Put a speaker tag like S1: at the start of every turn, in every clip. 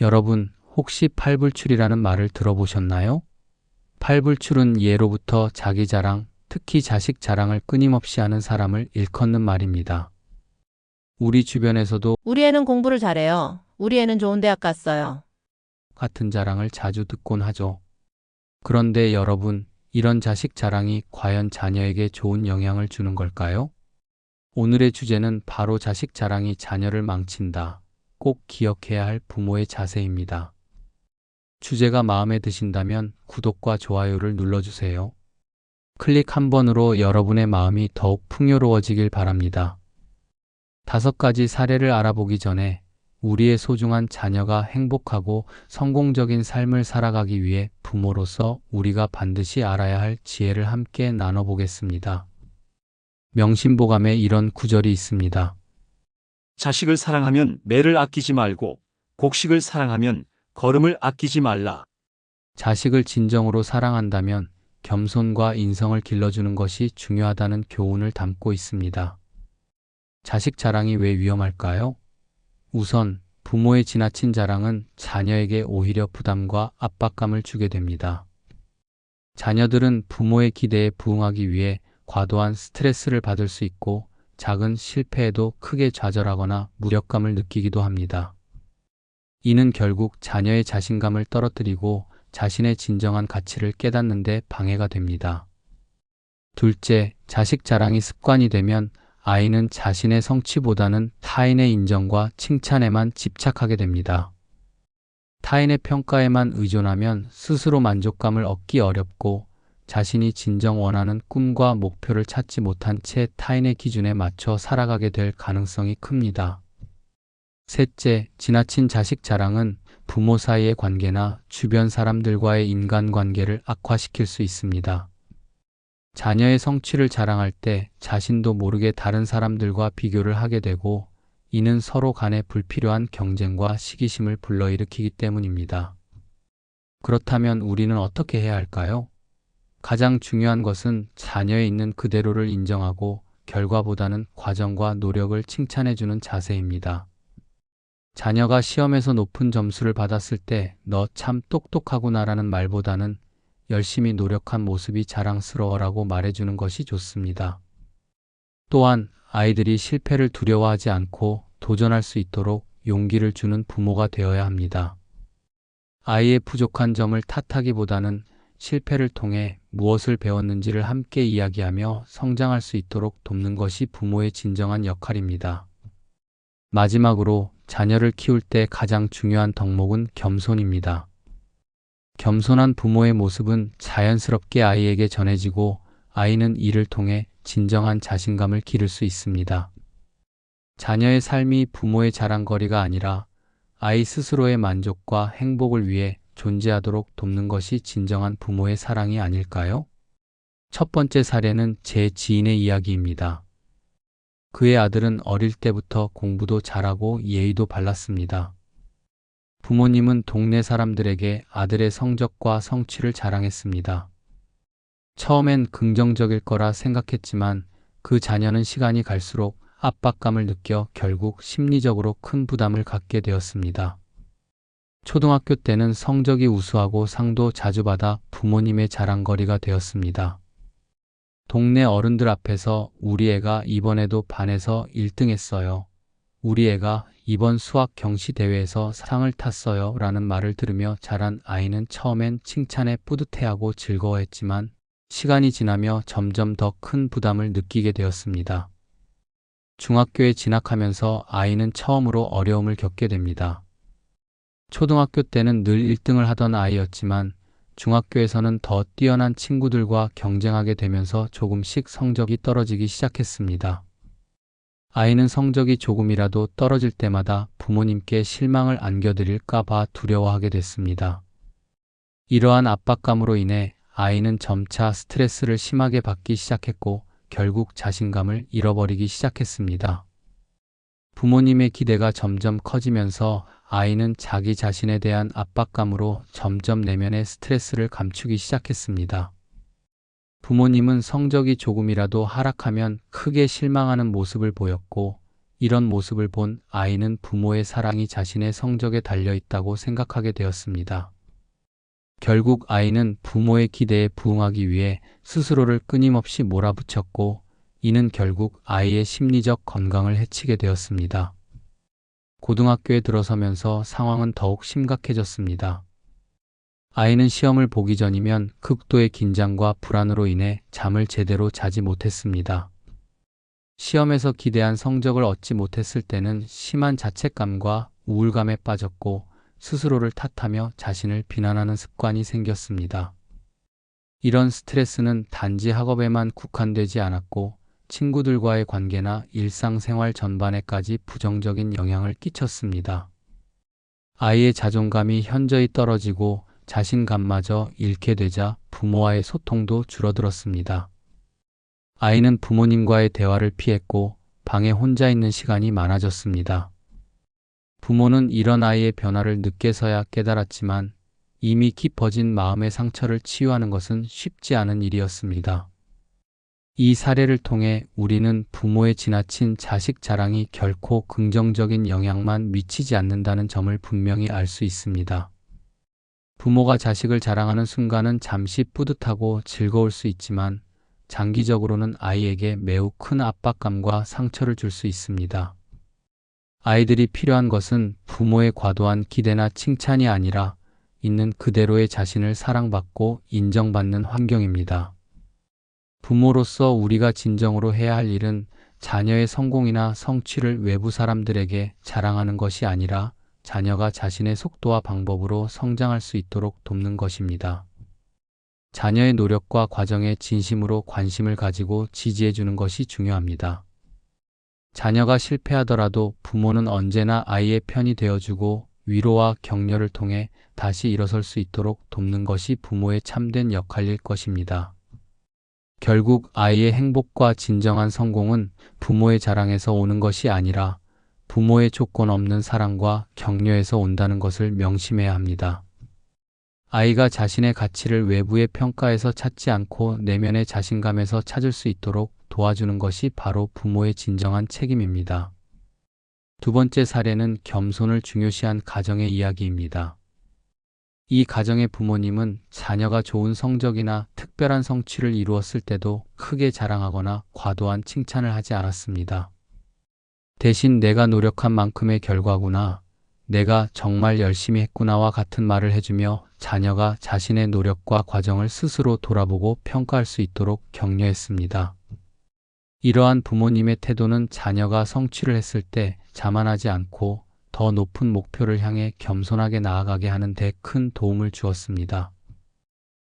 S1: 여러분, 혹시 팔불출이라는 말을 들어보셨나요? 팔불출은 예로부터 자기 자랑, 특히 자식 자랑을 끊임없이 하는 사람을 일컫는 말입니다. 우리 주변에서도
S2: 우리 애는 공부를 잘해요. 우리 애는 좋은 대학 갔어요.
S1: 같은 자랑을 자주 듣곤 하죠. 그런데 여러분, 이런 자식 자랑이 과연 자녀에게 좋은 영향을 주는 걸까요? 오늘의 주제는 바로 자식 자랑이 자녀를 망친다. 꼭 기억해야 할 부모의 자세입니다. 주제가 마음에 드신다면 구독과 좋아요를 눌러주세요. 클릭 한 번으로 여러분의 마음이 더욱 풍요로워지길 바랍니다. 다섯 가지 사례를 알아보기 전에 우리의 소중한 자녀가 행복하고 성공적인 삶을 살아가기 위해 부모로서 우리가 반드시 알아야 할 지혜를 함께 나눠보겠습니다. 명심보감에 이런 구절이 있습니다.
S3: 자식을 사랑하면 매를 아끼지 말고 곡식을 사랑하면 걸음을 아끼지 말라.
S1: 자식을 진정으로 사랑한다면 겸손과 인성을 길러주는 것이 중요하다는 교훈을 담고 있습니다. 자식 자랑이 왜 위험할까요? 우선 부모의 지나친 자랑은 자녀에게 오히려 부담과 압박감을 주게 됩니다. 자녀들은 부모의 기대에 부응하기 위해 과도한 스트레스를 받을 수 있고 작은 실패에도 크게 좌절하거나 무력감을 느끼기도 합니다. 이는 결국 자녀의 자신감을 떨어뜨리고 자신의 진정한 가치를 깨닫는 데 방해가 됩니다. 둘째, 자식 자랑이 습관이 되면 아이는 자신의 성취보다는 타인의 인정과 칭찬에만 집착하게 됩니다. 타인의 평가에만 의존하면 스스로 만족감을 얻기 어렵고 자신이 진정 원하는 꿈과 목표를 찾지 못한 채 타인의 기준에 맞춰 살아가게 될 가능성이 큽니다. 셋째, 지나친 자식 자랑은 부모 사이의 관계나 주변 사람들과의 인간관계를 악화시킬 수 있습니다. 자녀의 성취를 자랑할 때 자신도 모르게 다른 사람들과 비교를 하게 되고 이는 서로 간의 불필요한 경쟁과 시기심을 불러일으키기 때문입니다. 그렇다면 우리는 어떻게 해야 할까요? 가장 중요한 것은 자녀에 있는 그대로를 인정하고 결과보다는 과정과 노력을 칭찬해주는 자세입니다. 자녀가 시험에서 높은 점수를 받았을 때 너 참 똑똑하구나라는 말보다는 열심히 노력한 모습이 자랑스러워라고 말해주는 것이 좋습니다. 또한 아이들이 실패를 두려워하지 않고 도전할 수 있도록 용기를 주는 부모가 되어야 합니다. 아이의 부족한 점을 탓하기보다는 실패를 통해 무엇을 배웠는지를 함께 이야기하며 성장할 수 있도록 돕는 것이 부모의 진정한 역할입니다. 마지막으로 자녀를 키울 때 가장 중요한 덕목은 겸손입니다. 겸손한 부모의 모습은 자연스럽게 아이에게 전해지고 아이는 이를 통해 진정한 자신감을 기를 수 있습니다. 자녀의 삶이 부모의 자랑거리가 아니라 아이 스스로의 만족과 행복을 위해 존재하도록 돕는 것이 진정한 부모의 사랑이 아닐까요? 첫 번째 사례는 제 지인의 이야기입니다. 그의 아들은 어릴 때부터 공부도 잘하고 예의도 발랐습니다. 부모님은 동네 사람들에게 아들의 성적과 성취를 자랑했습니다. 처음엔 긍정적일 거라 생각했지만 그 자녀는 시간이 갈수록 압박감을 느껴 결국 심리적으로 큰 부담을 갖게 되었습니다. 초등학교 때는 성적이 우수하고 상도 자주 받아 부모님의 자랑거리가 되었습니다. 동네 어른들 앞에서 우리 애가 이번에도 반에서 1등 했어요. 우리 애가 이번 수학 경시 대회에서 상을 탔어요. 라는 말을 들으며 자란 아이는 처음엔 칭찬에 뿌듯해하고 즐거워했지만 시간이 지나며 점점 더 큰 부담을 느끼게 되었습니다. 중학교에 진학하면서 아이는 처음으로 어려움을 겪게 됩니다. 초등학교 때는 늘 1등을 하던 아이였지만 중학교에서는 더 뛰어난 친구들과 경쟁하게 되면서 조금씩 성적이 떨어지기 시작했습니다. 아이는 성적이 조금이라도 떨어질 때마다 부모님께 실망을 안겨드릴까 봐 두려워하게 됐습니다. 이러한 압박감으로 인해 아이는 점차 스트레스를 심하게 받기 시작했고 결국 자신감을 잃어버리기 시작했습니다. 부모님의 기대가 점점 커지면서 아이는 자기 자신에 대한 압박감으로 점점 내면의 스트레스를 감추기 시작했습니다. 부모님은 성적이 조금이라도 하락하면 크게 실망하는 모습을 보였고 이런 모습을 본 아이는 부모의 사랑이 자신의 성적에 달려 있다고 생각하게 되었습니다. 결국 아이는 부모의 기대에 부응하기 위해 스스로를 끊임없이 몰아붙였고 이는 결국 아이의 심리적 건강을 해치게 되었습니다. 고등학교에 들어서면서 상황은 더욱 심각해졌습니다. 아이는 시험을 보기 전이면 극도의 긴장과 불안으로 인해 잠을 제대로 자지 못했습니다. 시험에서 기대한 성적을 얻지 못했을 때는 심한 자책감과 우울감에 빠졌고 스스로를 탓하며 자신을 비난하는 습관이 생겼습니다. 이런 스트레스는 단지 학업에만 국한되지 않았고 친구들과의 관계나 일상생활 전반에까지 부정적인 영향을 끼쳤습니다. 아이의 자존감이 현저히 떨어지고 자신감마저 잃게 되자 부모와의 소통도 줄어들었습니다. 아이는 부모님과의 대화를 피했고 방에 혼자 있는 시간이 많아졌습니다. 부모는 이런 아이의 변화를 늦게서야 깨달았지만 이미 깊어진 마음의 상처를 치유하는 것은 쉽지 않은 일이었습니다. 이 사례를 통해 우리는 부모의 지나친 자식 자랑이 결코 긍정적인 영향만 미치지 않는다는 점을 분명히 알 수 있습니다. 부모가 자식을 자랑하는 순간은 잠시 뿌듯하고 즐거울 수 있지만 장기적으로는 아이에게 매우 큰 압박감과 상처를 줄 수 있습니다. 아이들이 필요한 것은 부모의 과도한 기대나 칭찬이 아니라 있는 그대로의 자신을 사랑받고 인정받는 환경입니다. 부모로서 우리가 진정으로 해야 할 일은 자녀의 성공이나 성취를 외부 사람들에게 자랑하는 것이 아니라 자녀가 자신의 속도와 방법으로 성장할 수 있도록 돕는 것입니다. 자녀의 노력과 과정에 진심으로 관심을 가지고 지지해 주는 것이 중요합니다. 자녀가 실패하더라도 부모는 언제나 아이의 편이 되어주고 위로와 격려를 통해 다시 일어설 수 있도록 돕는 것이 부모의 참된 역할일 것입니다. 결국 아이의 행복과 진정한 성공은 부모의 자랑에서 오는 것이 아니라 부모의 조건 없는 사랑과 격려에서 온다는 것을 명심해야 합니다. 아이가 자신의 가치를 외부의 평가에서 찾지 않고 내면의 자신감에서 찾을 수 있도록 도와주는 것이 바로 부모의 진정한 책임입니다. 두 번째 사례는 겸손을 중요시한 가정의 이야기입니다. 이 가정의 부모님은 자녀가 좋은 성적이나 특별한 성취를 이루었을 때도 크게 자랑하거나 과도한 칭찬을 하지 않았습니다. 대신 내가 노력한 만큼의 결과구나, 내가 정말 열심히 했구나와 같은 말을 해주며 자녀가 자신의 노력과 과정을 스스로 돌아보고 평가할 수 있도록 격려했습니다. 이러한 부모님의 태도는 자녀가 성취를 했을 때 자만하지 않고 더 높은 목표를 향해 겸손하게 나아가게 하는 데 큰 도움을 주었습니다.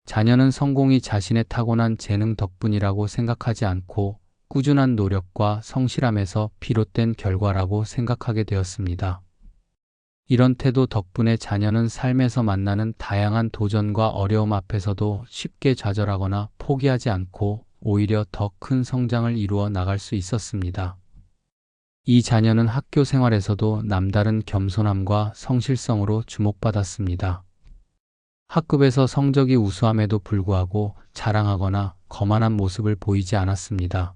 S1: 자녀는 성공이 자신의 타고난 재능 덕분이라고 생각하지 않고 꾸준한 노력과 성실함에서 비롯된 결과라고 생각하게 되었습니다. 이런 태도 덕분에 자녀는 삶에서 만나는 다양한 도전과 어려움 앞에서도 쉽게 좌절하거나 포기하지 않고 오히려 더 큰 성장을 이루어 나갈 수 있었습니다. 이 자녀는 학교 생활에서도 남다른 겸손함과 성실성으로 주목받았습니다. 학급에서 성적이 우수함에도 불구하고 자랑하거나 거만한 모습을 보이지 않았습니다.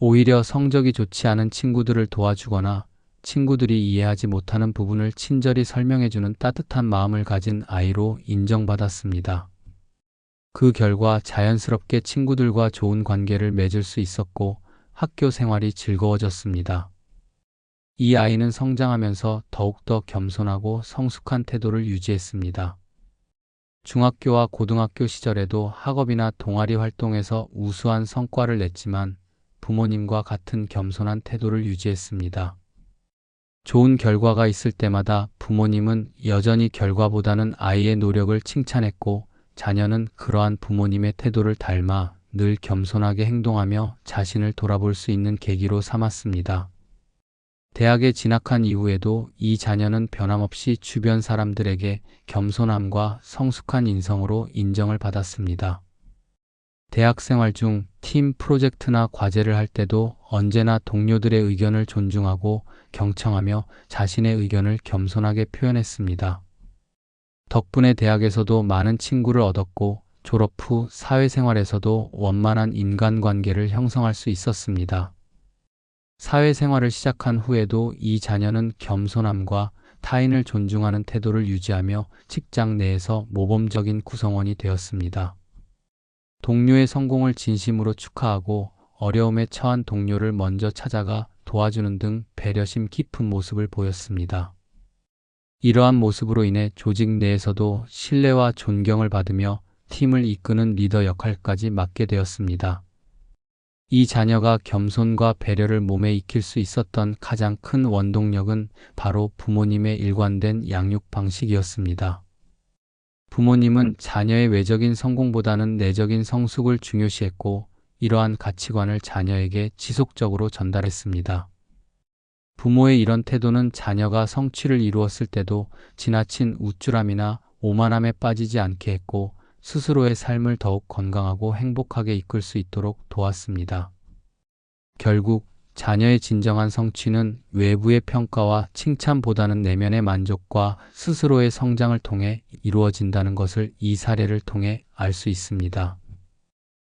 S1: 오히려 성적이 좋지 않은 친구들을 도와주거나 친구들이 이해하지 못하는 부분을 친절히 설명해주는 따뜻한 마음을 가진 아이로 인정받았습니다. 그 결과 자연스럽게 친구들과 좋은 관계를 맺을 수 있었고 학교 생활이 즐거워졌습니다. 이 아이는 성장하면서 더욱더 겸손하고 성숙한 태도를 유지했습니다. 중학교와 고등학교 시절에도 학업이나 동아리 활동에서 우수한 성과를 냈지만 부모님과 같은 겸손한 태도를 유지했습니다. 좋은 결과가 있을 때마다 부모님은 여전히 결과보다는 아이의 노력을 칭찬했고 자녀는 그러한 부모님의 태도를 닮아 늘 겸손하게 행동하며 자신을 돌아볼 수 있는 계기로 삼았습니다. 대학에 진학한 이후에도 이 자녀는 변함없이 주변 사람들에게 겸손함과 성숙한 인성으로 인정을 받았습니다. 대학 생활 중 팀 프로젝트나 과제를 할 때도 언제나 동료들의 의견을 존중하고 경청하며 자신의 의견을 겸손하게 표현했습니다. 덕분에 대학에서도 많은 친구를 얻었고 졸업 후 사회생활에서도 원만한 인간관계를 형성할 수 있었습니다. 사회생활을 시작한 후에도 이 자녀는 겸손함과 타인을 존중하는 태도를 유지하며 직장 내에서 모범적인 구성원이 되었습니다. 동료의 성공을 진심으로 축하하고 어려움에 처한 동료를 먼저 찾아가 도와주는 등 배려심 깊은 모습을 보였습니다. 이러한 모습으로 인해 조직 내에서도 신뢰와 존경을 받으며 팀을 이끄는 리더 역할까지 맡게 되었습니다. 이 자녀가 겸손과 배려를 몸에 익힐 수 있었던 가장 큰 원동력은 바로 부모님의 일관된 양육 방식이었습니다. 부모님은 자녀의 외적인 성공보다는 내적인 성숙을 중요시했고 이러한 가치관을 자녀에게 지속적으로 전달했습니다. 부모의 이런 태도는 자녀가 성취를 이루었을 때도 지나친 우쭐함이나 오만함에 빠지지 않게 했고 스스로의 삶을 더욱 건강하고 행복하게 이끌 수 있도록 도왔습니다. 결국 자녀의 진정한 성취는 외부의 평가와 칭찬보다는 내면의 만족과 스스로의 성장을 통해 이루어진다는 것을 이 사례를 통해 알 수 있습니다.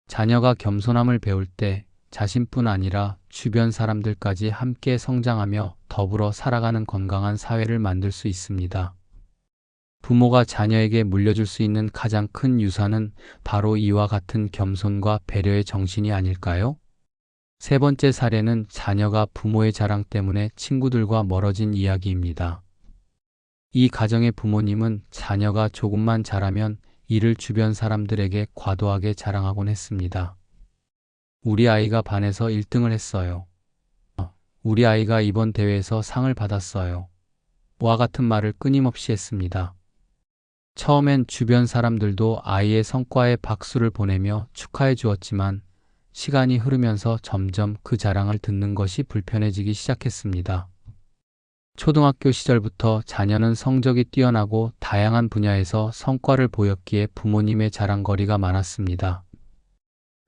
S1: 자녀가 겸손함을 배울 때 자신뿐 아니라 주변 사람들까지 함께 성장하며 더불어 살아가는 건강한 사회를 만들 수 있습니다. 부모가 자녀에게 물려줄 수 있는 가장 큰 유산은 바로 이와 같은 겸손과 배려의 정신이 아닐까요? 세 번째 사례는 자녀가 부모의 자랑 때문에 친구들과 멀어진 이야기입니다. 이 가정의 부모님은 자녀가 조금만 잘하면 이를 주변 사람들에게 과도하게 자랑하곤 했습니다. 우리 아이가 반에서 1등을 했어요. 우리 아이가 이번 대회에서 상을 받았어요. 와 같은 말을 끊임없이 했습니다. 처음엔 주변 사람들도 아이의 성과에 박수를 보내며 축하해 주었지만 시간이 흐르면서 점점 그 자랑을 듣는 것이 불편해지기 시작했습니다. 초등학교 시절부터 자녀는 성적이 뛰어나고 다양한 분야에서 성과를 보였기에 부모님의 자랑거리가 많았습니다.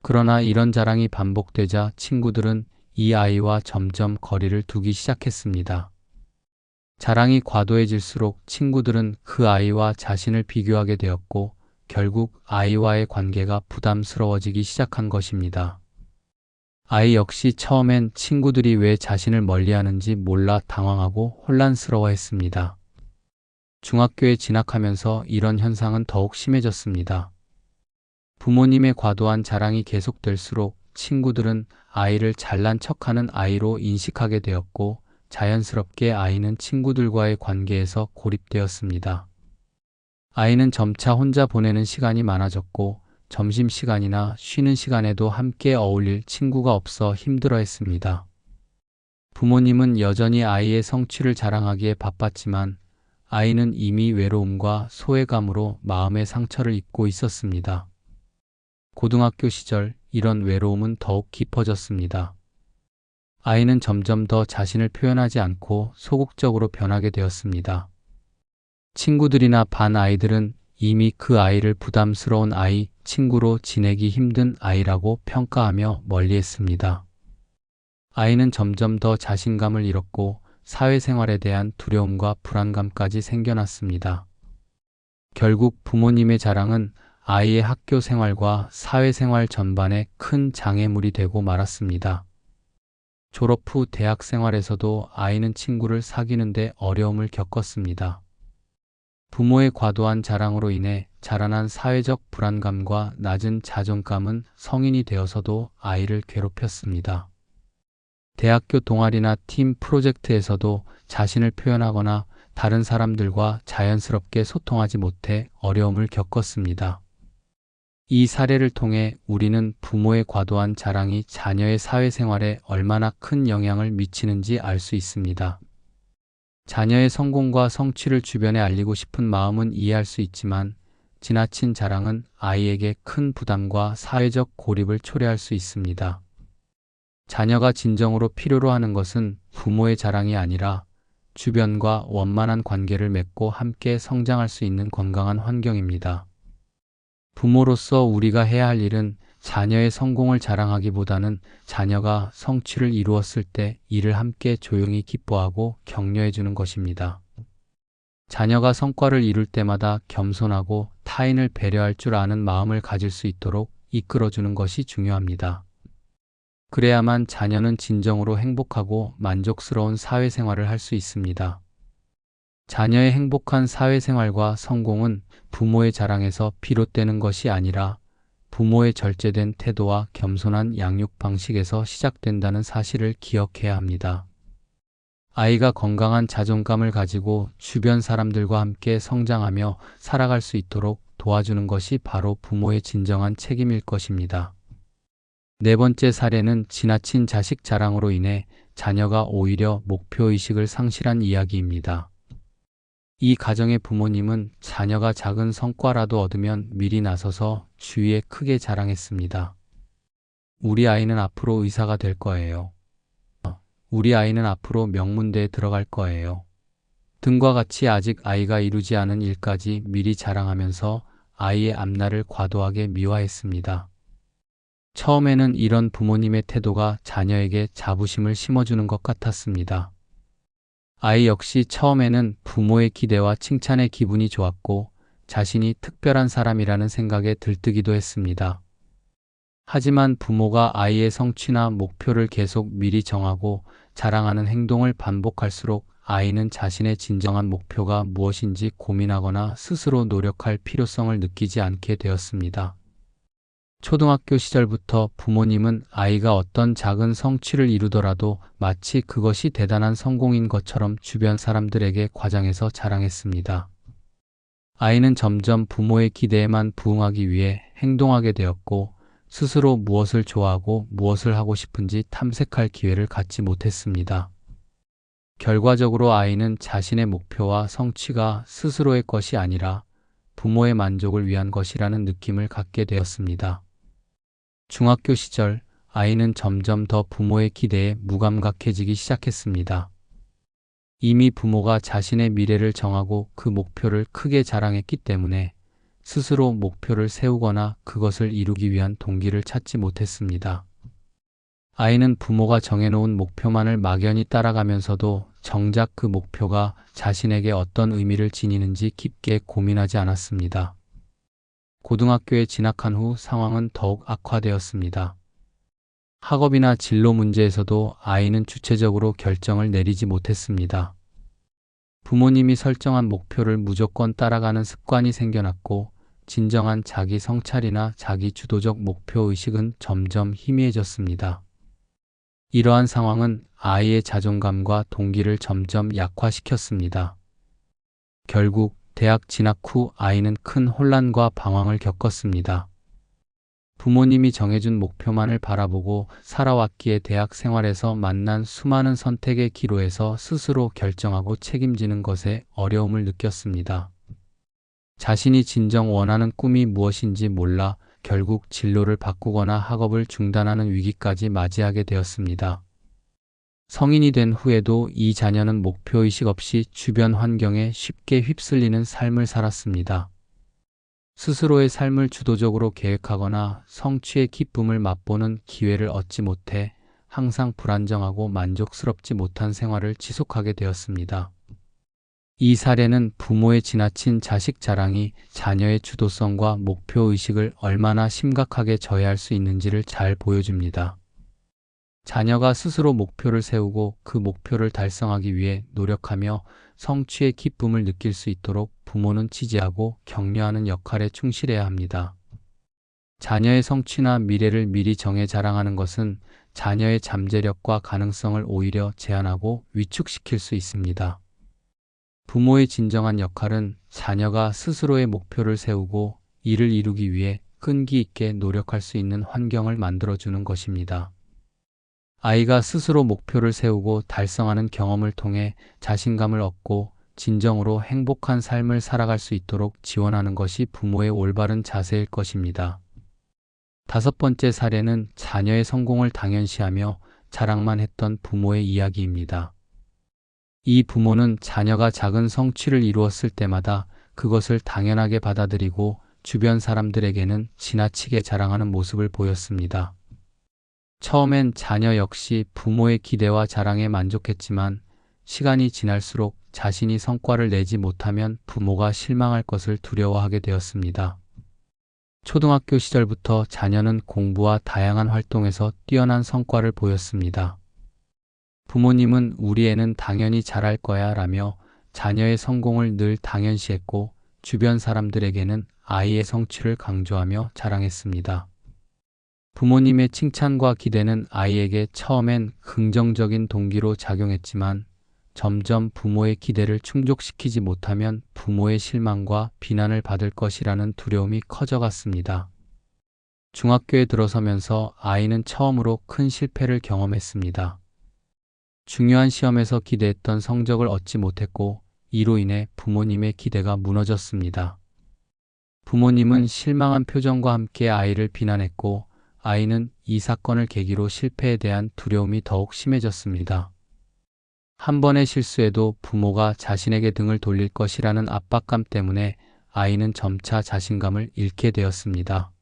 S1: 그러나 이런 자랑이 반복되자 친구들은 이 아이와 점점 거리를 두기 시작했습니다. 자랑이 과도해질수록 친구들은 그 아이와 자신을 비교하게 되었고 결국 아이와의 관계가 부담스러워지기 시작한 것입니다. 아이 역시 처음엔 친구들이 왜 자신을 멀리하는지 몰라 당황하고 혼란스러워 했습니다. 중학교에 진학하면서 이런 현상은 더욱 심해졌습니다. 부모님의 과도한 자랑이 계속될수록 친구들은 아이를 잘난 척하는 아이로 인식하게 되었고 자연스럽게 아이는 친구들과의 관계에서 고립되었습니다. 아이는 점차 혼자 보내는 시간이 많아졌고 점심시간이나 쉬는 시간에도 함께 어울릴 친구가 없어 힘들어 했습니다. 부모님은 여전히 아이의 성취를 자랑하기에 바빴지만 아이는 이미 외로움과 소외감으로 마음의 상처를 입고 있었습니다. 고등학교 시절 이런 외로움은 더욱 깊어졌습니다. 아이는 점점 더 자신을 표현하지 않고 소극적으로 변하게 되었습니다. 친구들이나 반 아이들은 이미 그 아이를 부담스러운 아이, 친구로 지내기 힘든 아이라고 평가하며 멀리 했습니다. 아이는 점점 더 자신감을 잃었고 사회생활에 대한 두려움과 불안감까지 생겨났습니다. 결국 부모님의 자랑은 아이의 학교 생활과 사회생활 전반에 큰 장애물이 되고 말았습니다. 졸업 후 대학 생활에서도 아이는 친구를 사귀는데 어려움을 겪었습니다. 부모의 과도한 자랑으로 인해 자라난 사회적 불안감과 낮은 자존감은 성인이 되어서도 아이를 괴롭혔습니다. 대학교 동아리나 팀 프로젝트에서도 자신을 표현하거나 다른 사람들과 자연스럽게 소통하지 못해 어려움을 겪었습니다. 이 사례를 통해 우리는 부모의 과도한 자랑이 자녀의 사회생활에 얼마나 큰 영향을 미치는지 알 수 있습니다. 자녀의 성공과 성취를 주변에 알리고 싶은 마음은 이해할 수 있지만 지나친 자랑은 아이에게 큰 부담과 사회적 고립을 초래할 수 있습니다. 자녀가 진정으로 필요로 하는 것은 부모의 자랑이 아니라 주변과 원만한 관계를 맺고 함께 성장할 수 있는 건강한 환경입니다. 부모로서 우리가 해야 할 일은 자녀의 성공을 자랑하기보다는 자녀가 성취를 이루었을 때 이를 함께 조용히 기뻐하고 격려해 주는 것입니다. 자녀가 성과를 이룰 때마다 겸손하고 타인을 배려할 줄 아는 마음을 가질 수 있도록 이끌어 주는 것이 중요합니다. 그래야만 자녀는 진정으로 행복하고 만족스러운 사회생활을 할 수 있습니다. 자녀의 행복한 사회생활과 성공은 부모의 자랑에서 비롯되는 것이 아니라 부모의 절제된 태도와 겸손한 양육 방식에서 시작된다는 사실을 기억해야 합니다. 아이가 건강한 자존감을 가지고 주변 사람들과 함께 성장하며 살아갈 수 있도록 도와주는 것이 바로 부모의 진정한 책임일 것입니다. 네 번째 사례는 지나친 자식 자랑으로 인해 자녀가 오히려 목표의식을 상실한 이야기입니다. 이 가정의 부모님은 자녀가 작은 성과라도 얻으면 미리 나서서 주위에 크게 자랑했습니다. 우리 아이는 앞으로 의사가 될 거예요. 우리 아이는 앞으로 명문대에 들어갈 거예요. 등과 같이 아직 아이가 이루지 않은 일까지 미리 자랑하면서 아이의 앞날을 과도하게 미화했습니다. 처음에는 이런 부모님의 태도가 자녀에게 자부심을 심어주는 것 같았습니다. 아이 역시 처음에는 부모의 기대와 칭찬에 기분이 좋았고 자신이 특별한 사람이라는 생각에 들뜨기도 했습니다. 하지만 부모가 아이의 성취나 목표를 계속 미리 정하고 자랑하는 행동을 반복할수록 아이는 자신의 진정한 목표가 무엇인지 고민하거나 스스로 노력할 필요성을 느끼지 않게 되었습니다. 초등학교 시절부터 부모님은 아이가 어떤 작은 성취를 이루더라도 마치 그것이 대단한 성공인 것처럼 주변 사람들에게 과장해서 자랑했습니다. 아이는 점점 부모의 기대에만 부응하기 위해 행동하게 되었고 스스로 무엇을 좋아하고 무엇을 하고 싶은지 탐색할 기회를 갖지 못했습니다. 결과적으로 아이는 자신의 목표와 성취가 스스로의 것이 아니라 부모의 만족을 위한 것이라는 느낌을 갖게 되었습니다. 중학교 시절 아이는 점점 더 부모의 기대에 무감각해지기 시작했습니다. 이미 부모가 자신의 미래를 정하고 그 목표를 크게 자랑했기 때문에 스스로 목표를 세우거나 그것을 이루기 위한 동기를 찾지 못했습니다. 아이는 부모가 정해놓은 목표만을 막연히 따라가면서도 정작 그 목표가 자신에게 어떤 의미를 지니는지 깊게 고민하지 않았습니다. 고등학교에 진학한 후 상황은 더욱 악화되었습니다. 학업이나 진로 문제에서도 아이는 주체적으로 결정을 내리지 못했습니다. 부모님이 설정한 목표를 무조건 따라가는 습관이 생겨났고 진정한 자기 성찰이나 자기 주도적 목표 의식은 점점 희미해졌습니다. 이러한 상황은 아이의 자존감과 동기를 점점 약화시켰습니다. 결국 대학 진학 후 아이는 큰 혼란과 방황을 겪었습니다. 부모님이 정해준 목표만을 바라보고 살아왔기에 대학 생활에서 만난 수많은 선택의 기로에서 스스로 결정하고 책임지는 것에 어려움을 느꼈습니다. 자신이 진정 원하는 꿈이 무엇인지 몰라 결국 진로를 바꾸거나 학업을 중단하는 위기까지 맞이하게 되었습니다. 성인이 된 후에도 이 자녀는 목표의식 없이 주변 환경에 쉽게 휩쓸리는 삶을 살았습니다. 스스로의 삶을 주도적으로 계획하거나 성취의 기쁨을 맛보는 기회를 얻지 못해 항상 불안정하고 만족스럽지 못한 생활을 지속하게 되었습니다. 이 사례는 부모의 지나친 자식 자랑이 자녀의 주도성과 목표의식을 얼마나 심각하게 저해할 수 있는지를 잘 보여줍니다. 자녀가 스스로 목표를 세우고 그 목표를 달성하기 위해 노력하며 성취의 기쁨을 느낄 수 있도록 부모는 지지하고 격려하는 역할에 충실해야 합니다. 자녀의 성취나 미래를 미리 정해 자랑하는 것은 자녀의 잠재력과 가능성을 오히려 제한하고 위축시킬 수 있습니다. 부모의 진정한 역할은 자녀가 스스로의 목표를 세우고 이를 이루기 위해 끈기 있게 노력할 수 있는 환경을 만들어주는 것입니다. 아이가 스스로 목표를 세우고 달성하는 경험을 통해 자신감을 얻고 진정으로 행복한 삶을 살아갈 수 있도록 지원하는 것이 부모의 올바른 자세일 것입니다. 다섯 번째 사례는 자녀의 성공을 당연시하며 자랑만 했던 부모의 이야기입니다. 이 부모는 자녀가 작은 성취를 이루었을 때마다 그것을 당연하게 받아들이고 주변 사람들에게는 지나치게 자랑하는 모습을 보였습니다. 처음엔 자녀 역시 부모의 기대와 자랑에 만족했지만 시간이 지날수록 자신이 성과를 내지 못하면 부모가 실망할 것을 두려워하게 되었습니다. 초등학교 시절부터 자녀는 공부와 다양한 활동에서 뛰어난 성과를 보였습니다. 부모님은 우리 애는 당연히 잘할 거야 라며 자녀의 성공을 늘 당연시했고 주변 사람들에게는 아이의 성취를 강조하며 자랑했습니다. 부모님의 칭찬과 기대는 아이에게 처음엔 긍정적인 동기로 작용했지만 점점 부모의 기대를 충족시키지 못하면 부모의 실망과 비난을 받을 것이라는 두려움이 커져갔습니다. 중학교에 들어서면서 아이는 처음으로 큰 실패를 경험했습니다. 중요한 시험에서 기대했던 성적을 얻지 못했고 이로 인해 부모님의 기대가 무너졌습니다. 부모님은 실망한 표정과 함께 아이를 비난했고 아이는 이 사건을 계기로 실패에 대한 두려움이 더욱 심해졌습니다. 한 번의 실수에도 부모가 자신에게 등을 돌릴 것이라는 압박감 때문에 아이는 점차 자신감을 잃게 되었습니다.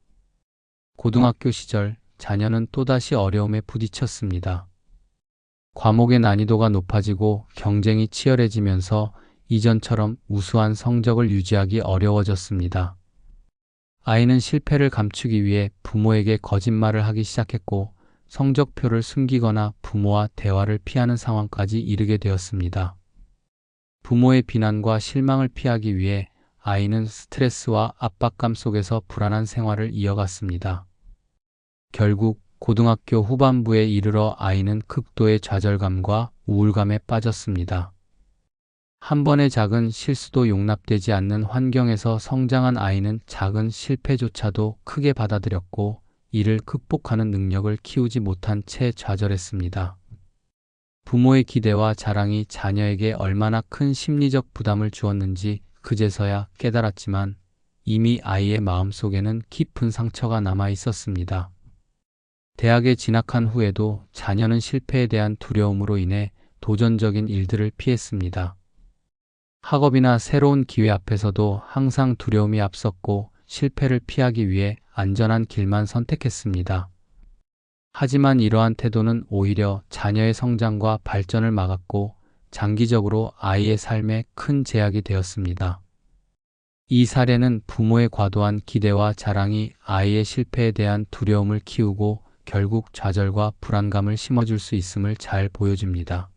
S1: 고등학교 시절 자녀는 또다시 어려움에 부딪혔습니다. 과목의 난이도가 높아지고 경쟁이 치열해지면서 이전처럼 우수한 성적을 유지하기 어려워졌습니다. 아이는 실패를 감추기 위해 부모에게 거짓말을 하기 시작했고 성적표를 숨기거나 부모와 대화를 피하는 상황까지 이르게 되었습니다. 부모의 비난과 실망을 피하기 위해 아이는 스트레스와 압박감 속에서 불안한 생활을 이어갔습니다. 결국 고등학교 후반부에 이르러 아이는 극도의 좌절감과 우울감에 빠졌습니다. 한 번의 작은 실수도 용납되지 않는 환경에서 성장한 아이는 작은 실패조차도 크게 받아들였고 이를 극복하는 능력을 키우지 못한 채 좌절했습니다. 부모의 기대와 자랑이 자녀에게 얼마나 큰 심리적 부담을 주었는지 그제서야 깨달았지만 이미 아이의 마음속에는 깊은 상처가 남아 있었습니다. 대학에 진학한 후에도 자녀는 실패에 대한 두려움으로 인해 도전적인 일들을 피했습니다. 학업이나 새로운 기회 앞에서도 항상 두려움이 앞섰고 실패를 피하기 위해 안전한 길만 선택했습니다. 하지만 이러한 태도는 오히려 자녀의 성장과 발전을 막았고 장기적으로 아이의 삶에 큰 제약이 되었습니다. 이 사례는 부모의 과도한 기대와 자랑이 아이의 실패에 대한 두려움을 키우고 결국 좌절과 불안감을 심어줄 수 있음을 잘 보여줍니다.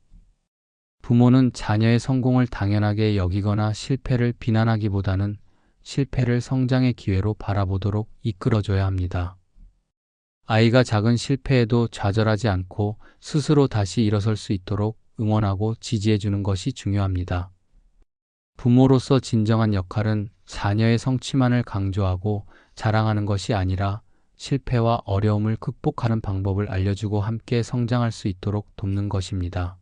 S1: 부모는 자녀의 성공을 당연하게 여기거나 실패를 비난하기보다는 실패를 성장의 기회로 바라보도록 이끌어줘야 합니다. 아이가 작은 실패에도 좌절하지 않고 스스로 다시 일어설 수 있도록 응원하고 지지해주는 것이 중요합니다. 부모로서 진정한 역할은 자녀의 성취만을 강조하고 자랑하는 것이 아니라 실패와 어려움을 극복하는 방법을 알려주고 함께 성장할 수 있도록 돕는 것입니다.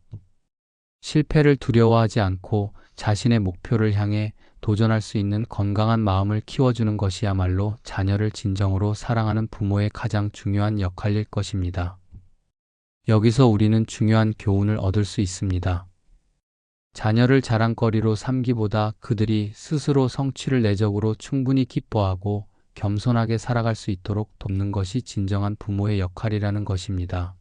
S1: 실패를 두려워하지 않고 자신의 목표를 향해 도전할 수 있는 건강한 마음을 키워주는 것이야말로 자녀를 진정으로 사랑하는 부모의 가장 중요한 역할일 것입니다. 여기서 우리는 중요한 교훈을 얻을 수 있습니다. 자녀를 자랑거리로 삼기보다 그들이 스스로 성취를 내적으로 충분히 기뻐하고 겸손하게 살아갈 수 있도록 돕는 것이 진정한 부모의 역할이라는 것입니다.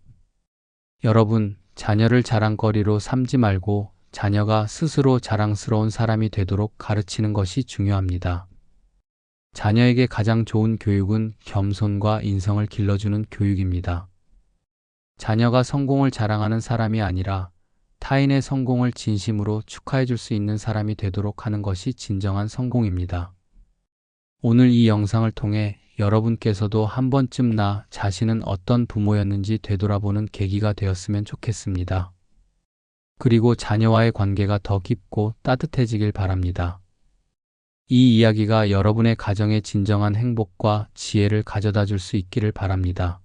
S1: 여러분, 자녀를 자랑거리로 삼지 말고 자녀가 스스로 자랑스러운 사람이 되도록 가르치는 것이 중요합니다. 자녀에게 가장 좋은 교육은 겸손과 인성을 길러주는 교육입니다. 자녀가 성공을 자랑하는 사람이 아니라 타인의 성공을 진심으로 축하해 줄 수 있는 사람이 되도록 하는 것이 진정한 성공입니다. 오늘 이 영상을 통해 여러분께서도 한 번쯤 나 자신은 어떤 부모였는지 되돌아보는 계기가 되었으면 좋겠습니다. 그리고 자녀와의 관계가 더 깊고 따뜻해지길 바랍니다. 이 이야기가 여러분의 가정에 진정한 행복과 지혜를 가져다 줄 수 있기를 바랍니다.